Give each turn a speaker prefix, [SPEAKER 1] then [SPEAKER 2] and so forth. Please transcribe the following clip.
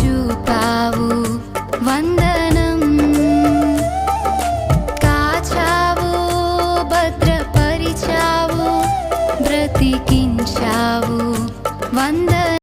[SPEAKER 1] చూపావు వందనం కాచావు భద్రపరిచావు బ్రతికించావు. వందనం